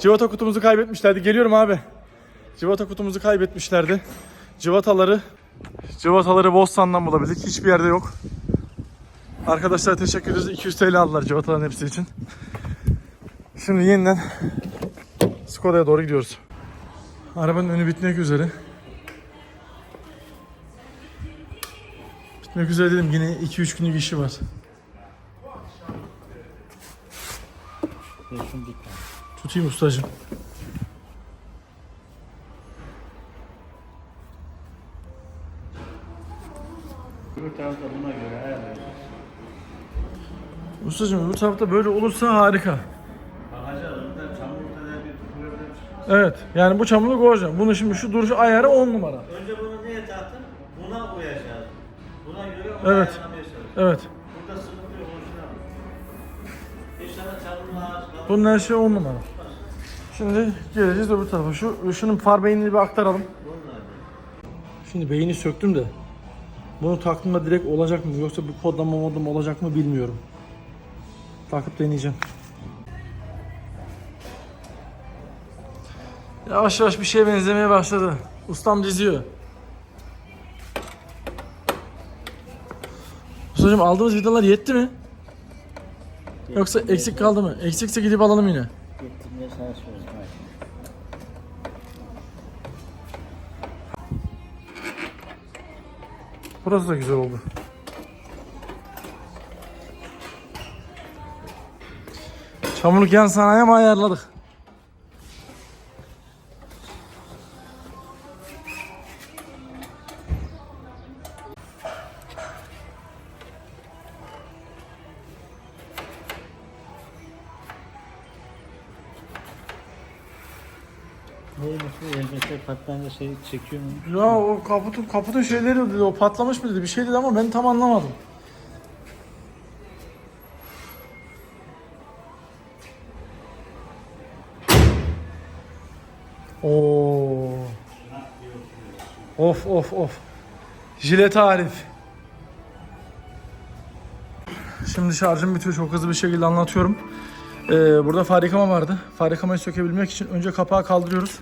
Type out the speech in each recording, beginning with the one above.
Civata kutumuzu kaybetmişlerdi. Geliyorum abi. Civata kutumuzu kaybetmişlerdi. Civataları Civataları Bostan'dan bulabildik. Hiçbir yerde yok. Arkadaşlar teşekkür ederiz. 200 TL aldılar civataların hepsi için. Şimdi yeniden Skoda'ya doğru gidiyoruz. Arabanın önü bitmek üzere. Bitmek üzere dedim yine 2-3 günlük işi var. Tutayım ustacığım. Öbür tarafta buna göre ayarlayacağız. Ustacığım öbür tarafta böyle olursa harika. Bakacağız. Orada çamurda da bir problem çıkıyor. Evet yani bu çamurluk olacak. Bunu şimdi şu duruş ayarı 10 numara. Önce bunu neye taktın? Buna uyacağız. Buna göre onu Evet. ayarlamaya çalışacağız. Evet. Burada sıkıntı yok. Boşuna bak. İnşallah çamurla ağaç kalır. Bunun her şey 10 numara. Şimdi geleceğiz öbür tarafa. Şu şunun far beynini bir aktaralım. Şimdi beyni söktüm de bunu taktığımda direkt olacak mı yoksa bir kodlama modum olacak mı bilmiyorum. Takıp deneyeceğim. Yavaş yavaş bir şeye benzemeye başladı. Ustam diziyor. Ustacığım aldığımız vidalar yetti mi? Yoksa eksik kaldı mı? Eksikse gidip alalım yine. Getirmeye çalışıyoruz. Burası da güzel oldu. Çamurluk yan sanayi mi ayarladık? Şey çekiyor? Ya o kaputun kaputun şeyleri dedi o patlamış mı dedi bir şey dedi ama ben tam anlamadım. Oo. Of of of. Jile tarif. Şimdi şarjım bitiyor çok hızlı bir şekilde anlatıyorum. Ee, burada far yıkama vardı. Far yıkamayı sökebilmek için önce kapağı kaldırıyoruz.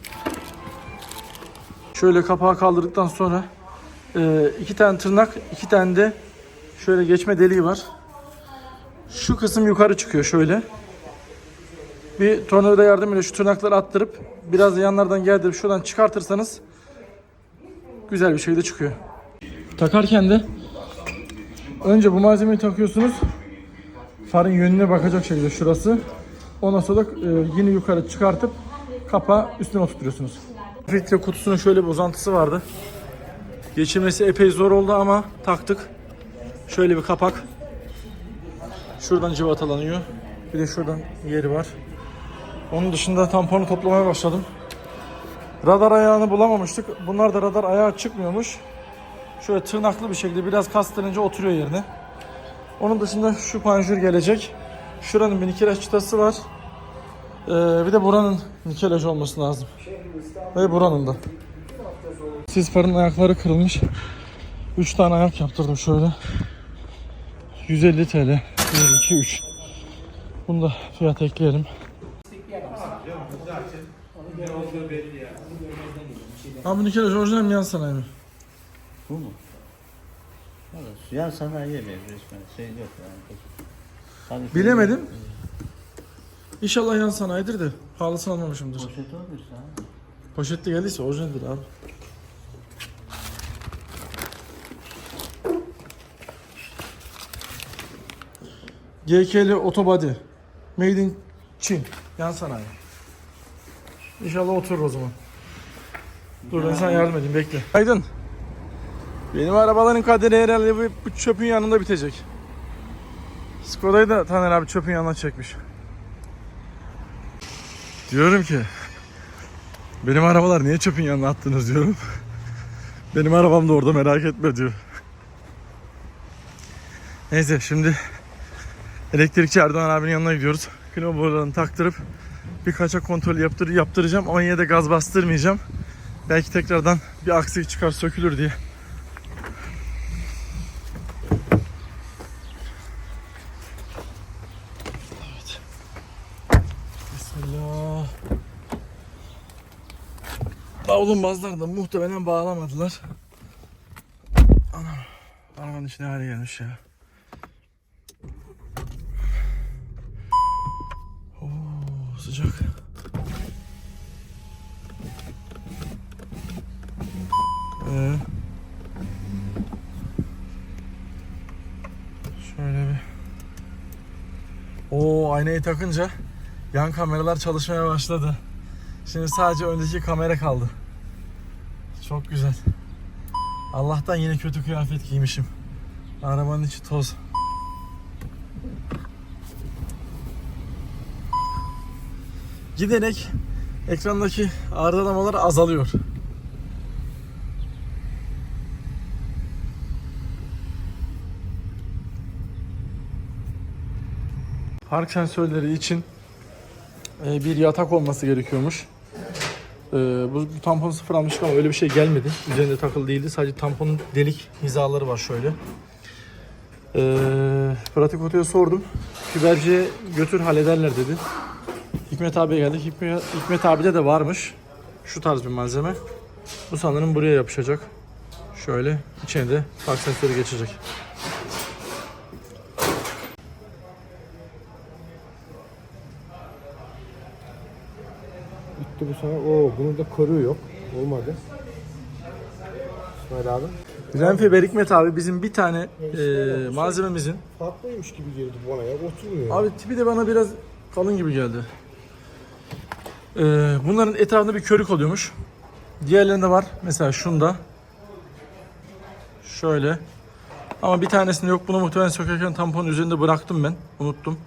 Şöyle kapağı kaldırdıktan sonra e, iki tane tırnak, iki tane de şöyle geçme deliği var. Şu kısım yukarı çıkıyor şöyle. Bir tornavida yardımıyla şu tırnakları attırıp biraz da yanlardan geldirip şuradan çıkartırsanız güzel bir şekilde çıkıyor. Takarken de önce bu malzemeyi takıyorsunuz. Farın yönüne bakacak şekilde şurası. Ondan sonra da e, yine yukarı çıkartıp kapağı üstüne oturtuyorsunuz. Filtre kutusunun şöyle bir uzantısı vardı. Geçirmesi epey zor oldu ama taktık. Şöyle bir kapak. Şuradan cıvatalanıyor. Bir de şuradan yeri var. Onun dışında tamponu toplamaya başladım. Radar ayağını bulamamıştık. Bunlar da radar ayağı çıkmıyormuş. Şöyle tırnaklı bir şekilde biraz kastırınca oturuyor yerine. Onun dışında şu panjur gelecek. Şuranın bir nikelaj çıtası var. Ee, bir de buranın nikelaj olması lazım. Ve buranın da. Sis farın ayakları kırılmış. 3 tane ayak yaptırdım şöyle. 150 TL. 1, 2, 3. Bunu da fiyat ekleyelim. Abi nikelaj orijinal mi yan sanayi mi? Bu mu? Yan sanayi yemeyiz resmen. Şey yok yani. Bilemedim. İnşallah yan sanayidir de pahalısını almamışımdır. Poşet olursa ha. Poşette geldiyse orijinaldir abi. GK'li otobody. Made in Çin. Yan sanayi. İnşallah oturur o zaman. Dur ben sana yardım edeyim bekle. Aydın. Benim arabaların kaderi herhalde bu, bu çöpün yanında bitecek. Skoda'yı da Taner abi çöpün yanına çekmiş. Diyorum ki benim arabalar niye çöpün yanına attınız diyorum. Benim arabam da orada merak etme diyor. Neyse şimdi elektrikçi Erdoğan abinin yanına gidiyoruz. Klima borularını taktırıp bir kaçak kontrol yaptır, yaptıracağım ama yine de gaz bastırmayacağım. Belki tekrardan bir aksilik çıkar sökülür diye. Evet. Bismillah. Davlumbazlar da muhtemelen bağlamadılar. Anam. Arabanın içine hale gelmiş ya. Oo, sıcak. Ee, şöyle bir. Oo aynayı takınca yan kameralar çalışmaya başladı. Şimdi sadece öndeki kamera kaldı. Çok güzel. Allah'tan yine kötü kıyafet giymişim. Arabanın içi toz. Giderek ekrandaki arızalamalar azalıyor. Park sensörleri için e, bir yatak olması gerekiyormuş. E, bu, bu tampon sıfır almıştık ama öyle bir şey gelmedi. Üzerinde takılı değildi. Sadece tamponun delik hizaları var şöyle. E, pratik otoya sordum. Fiberciye götür hallederler dedi. Hikmet abiye geldik. Hikmet, Hikmet abide de varmış. Şu tarz bir malzeme. Bu sanırım buraya yapışacak. Şöyle içine de park sensörü geçecek. Bitti bu sana. Oo bunun da koruğu yok. Olmadı. İsmail abi. Renfiber Hikmet abi bizim bir tane e, malzememizin Farklıymış gibi geldi bana ya. Oturmuyor. Abi tipi de bana biraz kalın gibi geldi. Ee, bunların etrafında bir körük oluyormuş. Diğerlerinde var. Mesela şunda. Şöyle. Ama bir tanesinde yok. Bunu muhtemelen sökerken tamponun üzerinde bıraktım ben. Unuttum.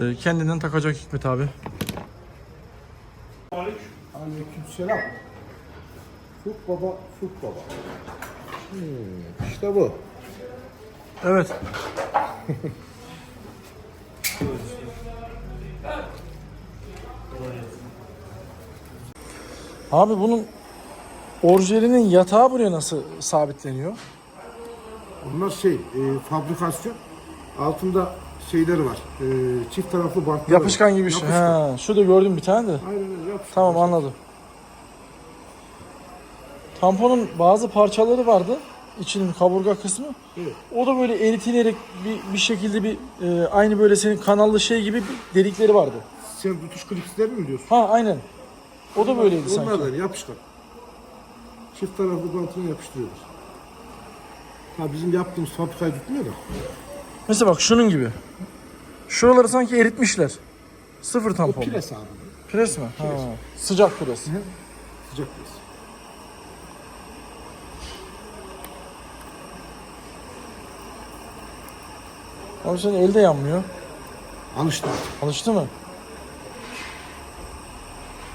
Ee, kendinden takacak Hikmet abi. Aleykümselam. Fuk baba, Fuk baba. Hmm, işte bu. Evet. Abi bunun orijinalinin yatağı buraya nasıl sabitleniyor? Bunlar şey, e, fabrikasyon. Altında şeyleri var. E, çift taraflı bantlar Yapışkan var. gibi bir şey. Yapışkan. Ha, şurada gördüm bir tane de. Aynen öyle yapışkan. Tamam anladım. Tamponun bazı parçaları vardı. İçinin kaburga kısmı. Evet. O da böyle eritilerek bir, bir şekilde bir e, aynı böyle senin kanallı şey gibi bir delikleri vardı. Sen tutuş klipslerini mi diyorsun? Ha aynen. O da böyleydi Onlar sanki. da yapışkan. Çift taraflı bantına yapıştırıyorlar. Ha bizim yaptığımız fabrikayı tutmuyor da. Mesela bak şunun gibi. Şuraları sanki eritmişler. Sıfır O tampon. pres abi. Pres mi? Ha, sıcak pres. Sıcak pres. Abi senin elde yanmıyor. Alıştı. Alıştı mı?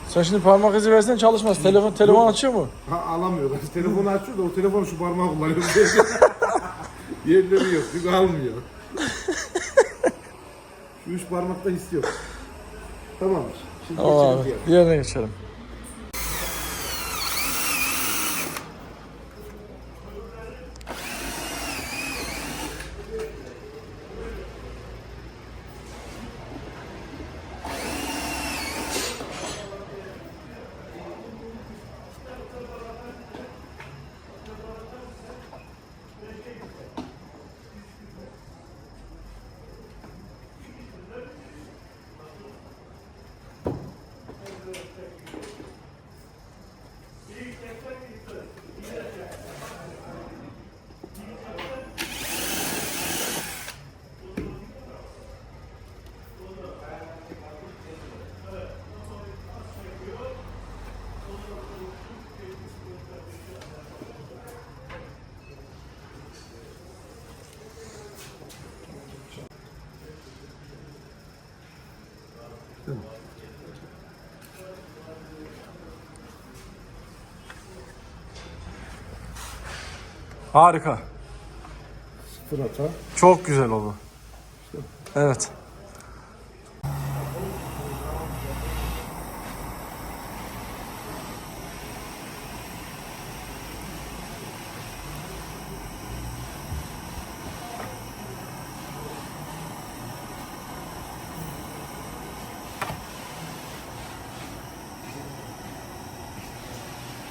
Sen şimdi parmak izi versen çalışmaz. Telefon telefon açıyor mu? Ha alamıyorlar. Telefonu açıyor da o telefonu şu parmağı kullanıyor. Yerleri yok. Çünkü almıyor. Üç parmakta his yok. Tamamdır. Şimdi Tamam geçelim abi. diğer. Diğerine geçelim. Harika. Sıfır hata. Çok güzel oldu. Evet.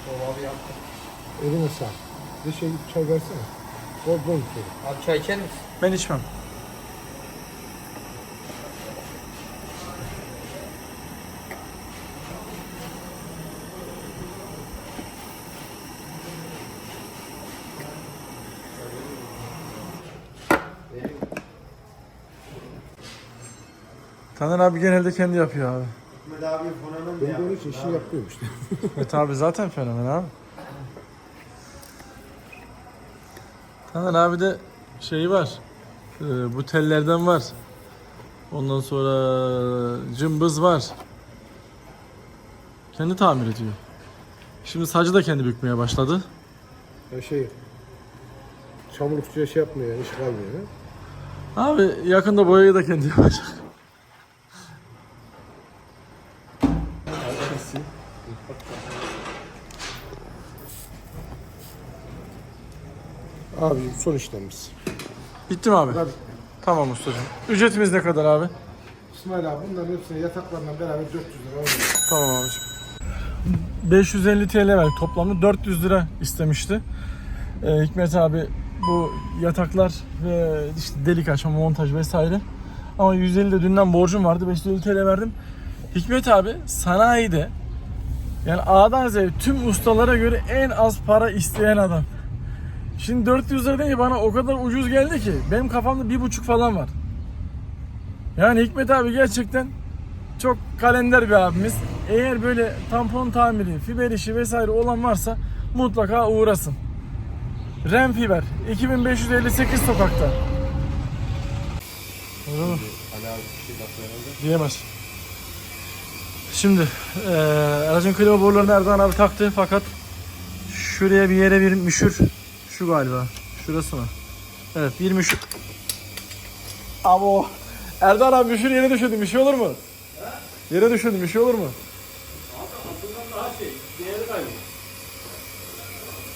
Dolabı yaptım. Elini sağ. Bir şey çay versene. Bol bol içelim. Abi çay içer misin? Ben içmem. Taner abi genelde kendi yapıyor abi. Ben de onun için işini yapıyorum işte. Evet abi zaten fenomen abi. Taner abi de şeyi var. Ee, bu tellerden var. Ondan sonra cımbız var. Kendi tamir ediyor. Şimdi sacı da kendi bükmeye başladı. Ya şey çamurlukçuya şey yapmıyor iş kalmıyor. Ha? Abi yakında boyayı da kendi yapacak. Abi son işlemimiz. Bitti mi abi? Tabii. Tamam ustacığım. Ücretimiz ne kadar abi? İsmail abi bunların hepsine yataklarla beraber 400 lira oluyor. Tamam abiciğim. 550 TL verdik toplamda 400 lira istemişti. Ee, Hikmet abi bu yataklar ve işte delik açma, montaj vesaire. Ama 150 de dünden borcum vardı. 550 TL verdim. Hikmet abi sanayide yani A'dan Z'ye tüm ustalara göre en az para isteyen adam. Şimdi 400 lira deyince bana o kadar ucuz geldi ki benim kafamda bir buçuk falan var. Yani Hikmet abi gerçekten çok kalender bir abimiz. Eğer böyle tampon tamiri, fiber işi vesaire olan varsa mutlaka uğrasın. Ren Fiber 2558 sokakta. Öyle mi? Diyemez. Şimdi eee aracın klima borularını Erdoğan abi taktı fakat şuraya bir yere bir müşür şu galiba. Şurası mı? Evet bir müşür. Abo. Erdoğan abi müşür yere düşürdü. Bir şey olur mu? Yere düşürdüm bir şey olur mu?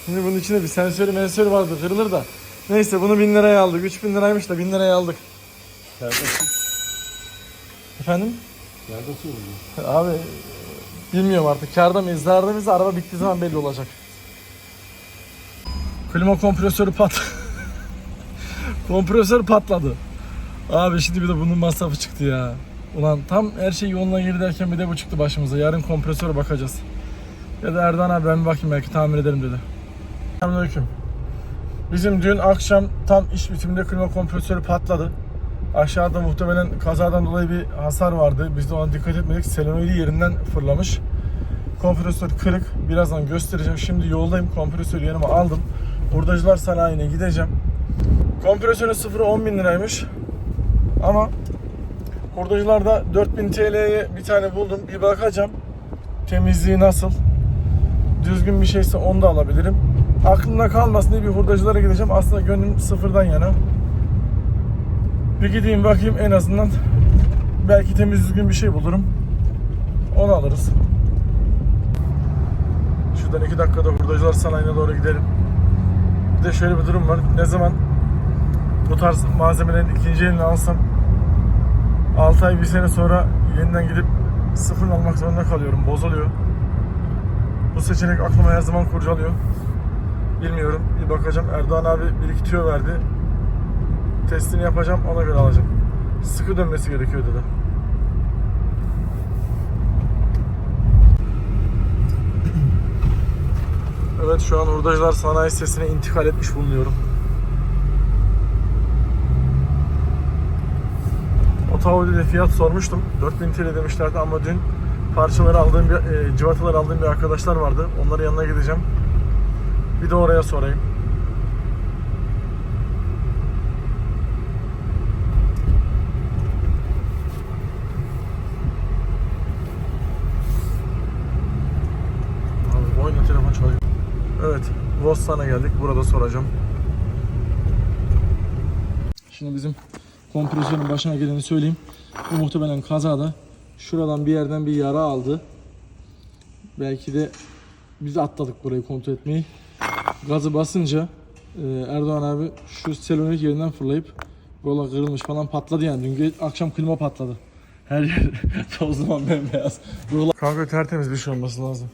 Şimdi bunun içinde bir sensörü mensörü vardı kırılır da. Neyse bunu 1000 liraya aldık. 3000 liraymış da 1000 liraya aldık. Efendim? Neredesin? Abi bilmiyorum artık. Karda mıyız, zararda mıyız? Araba bittiği zaman belli olacak. Klima kompresörü pat. Kompresör patladı. Abi şimdi bir de bunun masrafı çıktı ya. Ulan tam her şey yoluna girdi bir de bu çıktı başımıza. Yarın kompresöre bakacağız. Ya da Erdoğan abi ben bir bakayım belki tamir ederim dedi. Selamünaleyküm. Bizim dün akşam tam iş bitiminde klima kompresörü patladı. Aşağıda muhtemelen kazadan dolayı bir hasar vardı. Biz de ona dikkat etmedik. Selenoidi yerinden fırlamış. Kompresör kırık. Birazdan göstereceğim. Şimdi yoldayım. Kompresörü yanıma aldım. Hurdacılar sanayine gideceğim. Kompresörün sıfırı 10 bin liraymış. Ama hurdacılarda 4000 TL'ye bir tane buldum. Bir bakacağım. Temizliği nasıl? Düzgün bir şeyse onu da alabilirim. Aklımda kalmasın diye bir hurdacılara gideceğim. Aslında gönlüm sıfırdan yana. Bir gideyim bakayım en azından belki temiz düzgün bir şey bulurum. Onu alırız. Şuradan iki dakikada hurdacılar sanayine doğru gidelim. De şöyle bir durum var. Ne zaman bu tarz malzemelerin ikinci elini alsam 6 ay bir sene sonra yeniden gidip sıfır almak zorunda kalıyorum. Bozuluyor. Bu seçenek aklıma her zaman kurcalıyor. Bilmiyorum. Bir bakacağım. Erdoğan abi bir iki tüyo verdi. Testini yapacağım. Ona göre alacağım. Sıkı dönmesi gerekiyor dedi. Evet şu an hurdacılar sanayi sitesine intikal etmiş bulunuyorum. Otomobilde fiyat sormuştum. 4000 TL demişlerdi ama dün parçaları aldığım bir, e, cıvataları aldığım bir arkadaşlar vardı. Onların yanına gideceğim. Bir de oraya sorayım. Abi oyna telefon çalıyor. Evet, Vostan'a geldik. Burada soracağım. Şimdi bizim kompresörün başına geleni söyleyeyim. Bu muhtemelen kazada şuradan bir yerden bir yara aldı. Belki de biz atladık burayı kontrol etmeyi. Gazı basınca e, Erdoğan abi şu selenoid yerinden fırlayıp yola kırılmış falan patladı yani. Dün akşam klima patladı. Her yer toz zaman bembeyaz. Buralar... Kanka tertemiz bir şey olması lazım.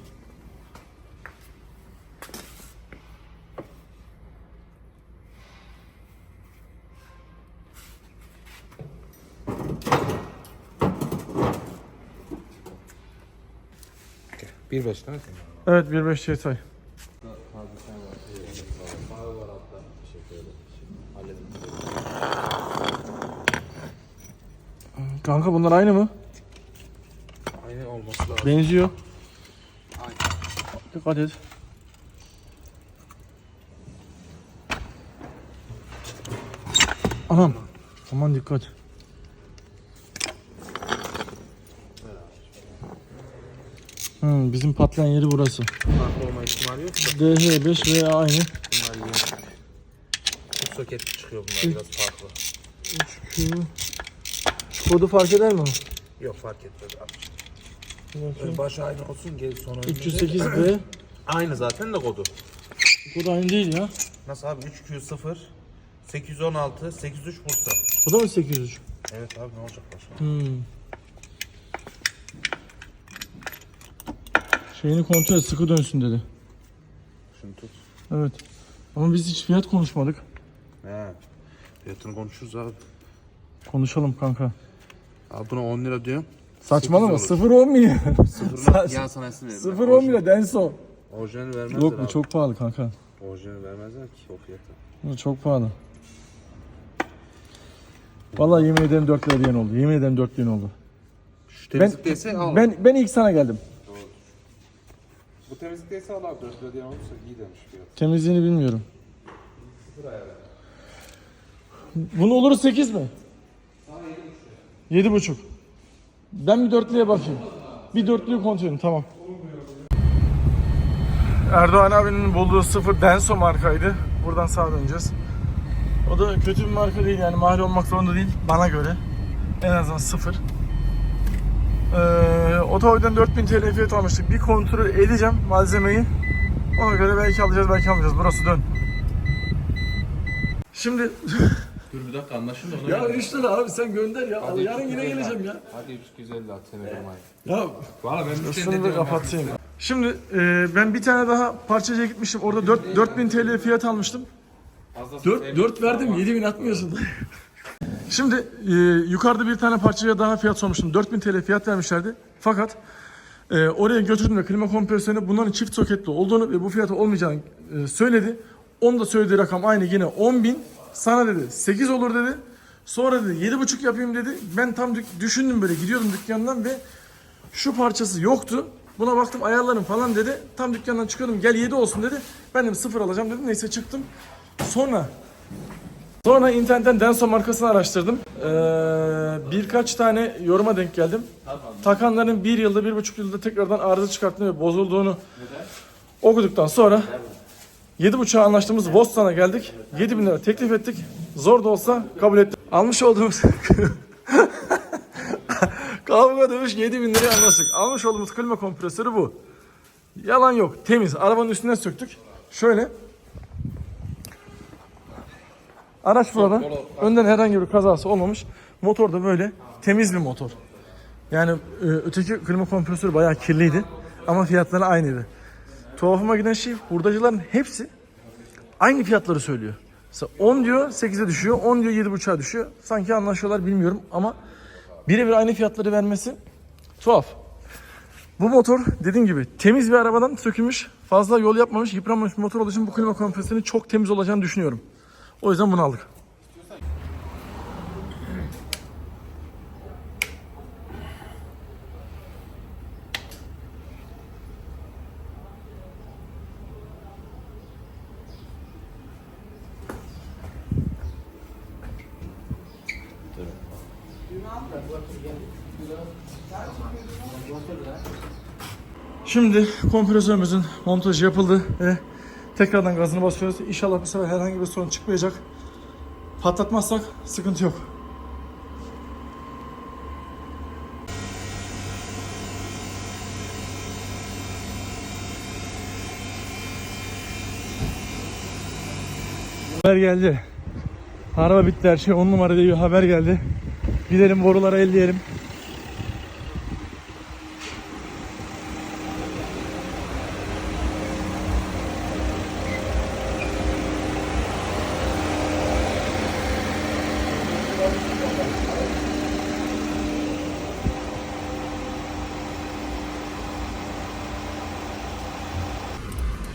1.5 değil mi? Evet 1.5 CSI. Kanka bunlar aynı mı? Aynı olması lazım. Benziyor. Aynı. Dikkat et. Anam. Aman dikkat. Hmm, bizim patlayan yeri burası. Farklı olma ihtimali yok da DH5 veya aynı. bunlar yeni. Bu soket çıkıyor bunlar biraz farklı. Şu, şu kodu fark eder mi? Yok fark etmez abi. Ön baş aynı olsun geri sonu. 308B. Aynı zaten de kodu. Kod aynı değil ya. Nasıl abi 3Q0 816 83 Bursa. Bu da mı 803? Evet abi ne olacak başka? Hmm. Şeyini kontrol et, sıkı dönsün dedi. Şunu tut. Evet. Ama biz hiç fiyat konuşmadık. He. Fiyatını konuşuruz abi. Konuşalım kanka. Abi buna 10 lira diyorum. Saçmalama. Sekiz 0 10 milyar. Sıfırını yan sanayisini verir. 0 10 milyar Denso. Orijinali vermezler Yok abi. bu çok pahalı kanka. Orijinali vermezler ki o fiyatı. Bu çok pahalı. Vallahi yemin ederim 4 lira diyen oldu. Yemin ederim 4 diyen oldu. Şu Ben, temizlikteyse al. ben, ben ilk sana geldim. Temizlikteyse al abi 4 lira diyen olursa iyi demiş fiyat. Temizliğini bilmiyorum. Bunun olur 8 mi? 7 buçuk. Ben bir dörtlüye bakayım. Bir dörtlüyü kontrol edin tamam. Erdoğan abinin bulduğu sıfır Denso markaydı. Buradan sağa döneceğiz. O da kötü bir marka değil yani mahal olmak zorunda değil bana göre. En azından sıfır. Ee, Otoy'dan 4000 TL fiyat almıştık. Bir kontrol edeceğim malzemeyi. Ona göre belki alacağız belki almayacağız. Burası dön. Şimdi Dur bir dakika anlaşıldı ona ya 3 lira abi sen gönder ya. Yarın yine geleceğim ya. Hadi 350 at seni vermeyin. Ya Valla ben şunu da kapatayım. Şimdi e, ben bir tane daha parçacıya gitmiştim. Orada 4, 4000 TL fiyat almıştım. 4, 4 verdim 7000 atmıyorsun. Şimdi e, yukarıda bir tane parçaya daha fiyat sormuştum. 4000 TL fiyat vermişlerdi. Fakat e, oraya götürdüğümde klima kompresörüne bunların çift soketli olduğunu ve bu fiyatı olmayacağını e, söyledi. Onun da söylediği rakam aynı yine 10.000. Sana dedi 8 olur dedi. Sonra dedi 7.5 yapayım dedi. Ben tam düşündüm böyle gidiyordum dükkandan ve şu parçası yoktu. Buna baktım ayarlarım falan dedi. Tam dükkandan çıkıyordum gel 7 olsun dedi. Ben de sıfır alacağım dedim. Neyse çıktım. Sonra Sonra internetten Denso markasını araştırdım. Ee, birkaç tane yoruma denk geldim. Takanların bir yılda, bir buçuk yılda tekrardan arıza çıkarttığını ve bozulduğunu okuduktan sonra 7.5'a anlaştığımız Vostan'a geldik. 7 bin lira teklif ettik. Zor da olsa kabul ettik. Almış olduğumuz kavga dövüş 7 bin liraya anlaştık. Almış olduğumuz klima kompresörü bu. Yalan yok. Temiz. Arabanın üstüne söktük. Şöyle Araç burada. Önden herhangi bir kazası olmamış. Motor da böyle temiz bir motor. Yani e, öteki klima kompresörü bayağı kirliydi. Ama fiyatları aynıydı. Tuhafıma giden şey hurdacıların hepsi aynı fiyatları söylüyor. Mesela 10 diyor 8'e düşüyor, 10 diyor 7.5'a düşüyor. Sanki anlaşıyorlar bilmiyorum ama birebir aynı fiyatları vermesi tuhaf. Bu motor dediğim gibi temiz bir arabadan sökülmüş, fazla yol yapmamış, yıpranmamış bir motor olduğu için bu klima kompresörünün çok temiz olacağını düşünüyorum. O yüzden bunu aldık. Şimdi kompresörümüzün montajı yapıldı ve tekrardan gazını basıyoruz. İnşallah bu sefer herhangi bir sorun çıkmayacak. Patlatmazsak sıkıntı yok. Haber geldi. Araba bitti her şey 10 numara diye bir haber geldi. Gidelim borulara elleyelim.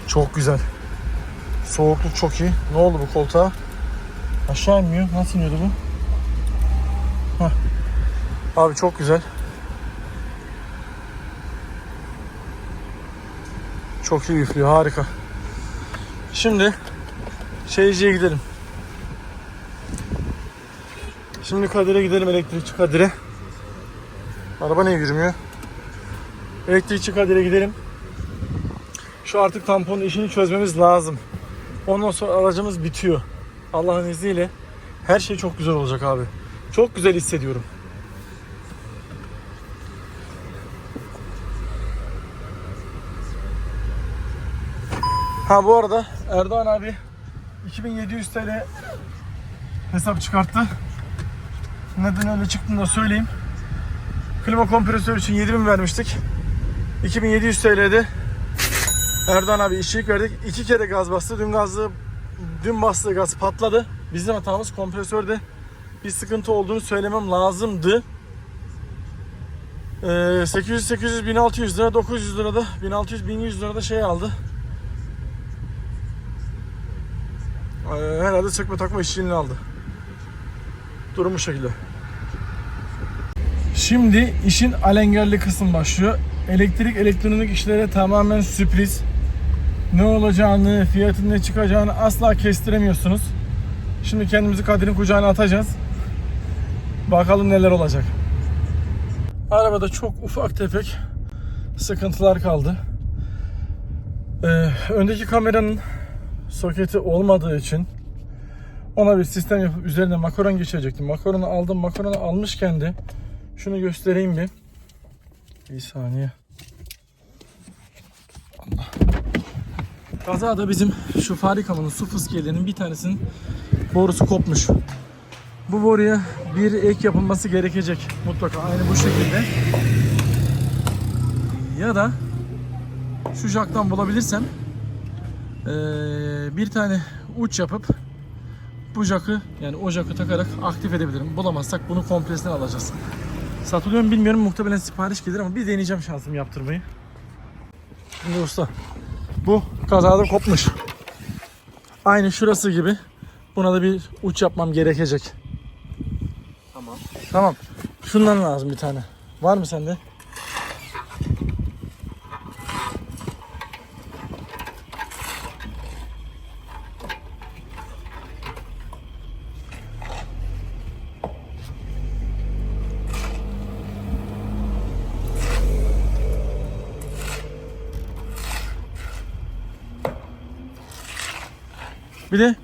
Çok güzel. Soğukluk çok iyi. Ne oldu bu koltuğa? Aşağı inmiyor. Nasıl iniyordu bu? Hah. Abi çok güzel. Çok iyi üflüyor. Harika. Şimdi şeyciye gidelim. Şimdi Kadir'e gidelim elektrikçi Kadir'e. Araba niye yürümüyor? Elektrikçi Kadir'e gidelim. Şu artık tamponun işini çözmemiz lazım. Ondan sonra aracımız bitiyor. Allah'ın izniyle her şey çok güzel olacak abi. Çok güzel hissediyorum. Ha bu arada Erdoğan abi 2700 TL hesap çıkarttı. Neden öyle çıktığını da söyleyeyim. Klima kompresörü için 7000 vermiştik. 2700 TL'de Erdoğan abi işçilik verdik. İki kere gaz bastı. Dün gazı dün bastığı gaz patladı. Bizim hatamız kompresörde bir sıkıntı olduğunu söylemem lazımdı. Ee, 800 800 1600 lira 900 lira da 1600 1100 lira da şey aldı. Ee, herhalde sökme takma işçiliğini aldı. Durum bu şekilde. Şimdi işin alengerli kısım başlıyor. Elektrik elektronik işlere tamamen sürpriz. Ne olacağını, fiyatın ne çıkacağını asla kestiremiyorsunuz. Şimdi kendimizi Kadir'in kucağına atacağız. Bakalım neler olacak. Arabada çok ufak tefek sıkıntılar kaldı. Ee, öndeki kameranın soketi olmadığı için ona bir sistem yapıp üzerine makaron geçirecektim. Makaronu aldım. Makaronu almışken de şunu göstereyim bir. Bir saniye. Allah. Kazada bizim şu farikamının su fıskiyelerinin bir tanesinin borusu kopmuş. Bu boruya bir ek yapılması gerekecek mutlaka aynı bu şekilde. Ya da şu jaktan bulabilirsem bir tane uç yapıp bu jakı yani o jakı takarak aktif edebilirim. Bulamazsak bunu komplesini alacağız. Satılıyor mu bilmiyorum. Muhtemelen sipariş gelir ama bir deneyeceğim şansımı yaptırmayı. Şimdi usta. Bu kazada kopmuş. Aynı şurası gibi. Buna da bir uç yapmam gerekecek. Tamam. Tamam. Şundan lazım bir tane. Var mı sende? Bir de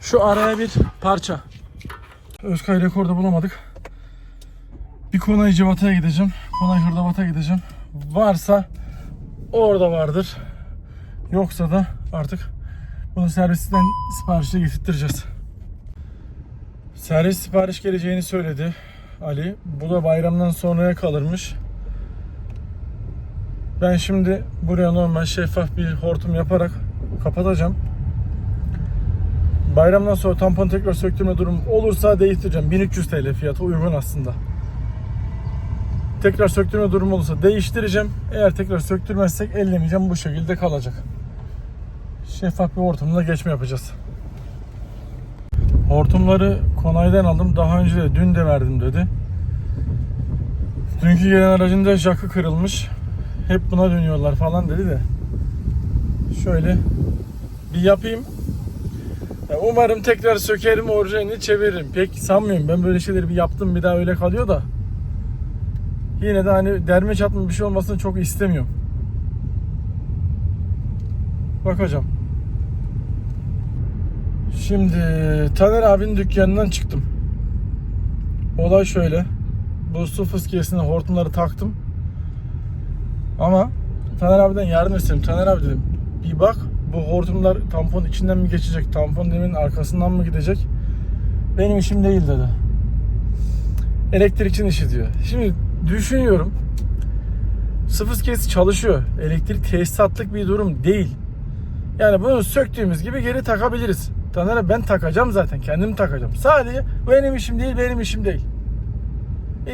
şu araya bir parça. Özkay rekorda bulamadık. Bir Konay Civata'ya gideceğim. Konay Hırdavat'a gideceğim. Varsa orada vardır. Yoksa da artık bunu servisten siparişle getirttireceğiz. Servis sipariş geleceğini söyledi Ali. Bu da bayramdan sonraya kalırmış. Ben şimdi buraya normal şeffaf bir hortum yaparak kapatacağım. Bayramdan sonra tampon tekrar söktürme durum olursa değiştireceğim. 1300 TL fiyatı uygun aslında. Tekrar söktürme durumu olursa değiştireceğim. Eğer tekrar söktürmezsek ellemeyeceğim. Bu şekilde kalacak. Şeffaf bir hortumla geçme yapacağız. Hortumları konaydan aldım. Daha önce de dün de verdim dedi. Dünkü gelen aracın da jakı kırılmış. Hep buna dönüyorlar falan dedi de. Şöyle bir yapayım. Umarım tekrar sökerim orijinalini çeviririm. Pek sanmıyorum. Ben böyle şeyleri bir yaptım bir daha öyle kalıyor da. Yine de hani derme çatma bir şey olmasını çok istemiyorum. Bakacağım. Şimdi Taner abinin dükkanından çıktım. Olay şöyle. Bu su fıskiyesine hortumları taktım. Ama Taner abiden yardım istedim. Taner abi dedim bir bak bu hortumlar tampon içinden mi geçecek? Tampon deminin arkasından mı gidecek? Benim işim değil dedi. Elektrikçinin işi diyor. Şimdi düşünüyorum. Sıfır kesi çalışıyor. Elektrik tesisatlık bir durum değil. Yani bunu söktüğümüz gibi geri takabiliriz. Taner'e ben takacağım zaten. Kendim takacağım. Sadece benim işim değil, benim işim değil.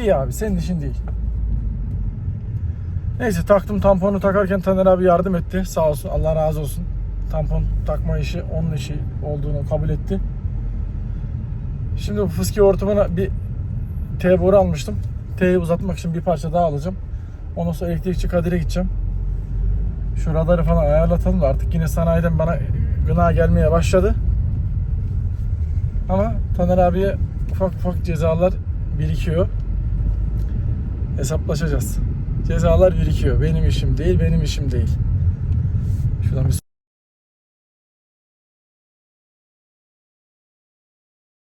İyi abi senin işin değil. Neyse taktım tamponu takarken Taner abi yardım etti. Sağ olsun Allah razı olsun. Tampon takma işi onun işi olduğunu kabul etti. Şimdi bu fıskiye ortamına bir T boru almıştım. T'yi uzatmak için bir parça daha alacağım. Ondan sonra elektrikçi Kadir'e gideceğim. Şu radarı falan ayarlatalım da artık yine sanayiden bana gına gelmeye başladı. Ama Taner abiye ufak ufak cezalar birikiyor. Hesaplaşacağız. Cezalar birikiyor. Benim işim değil, benim işim değil. Şuradan bir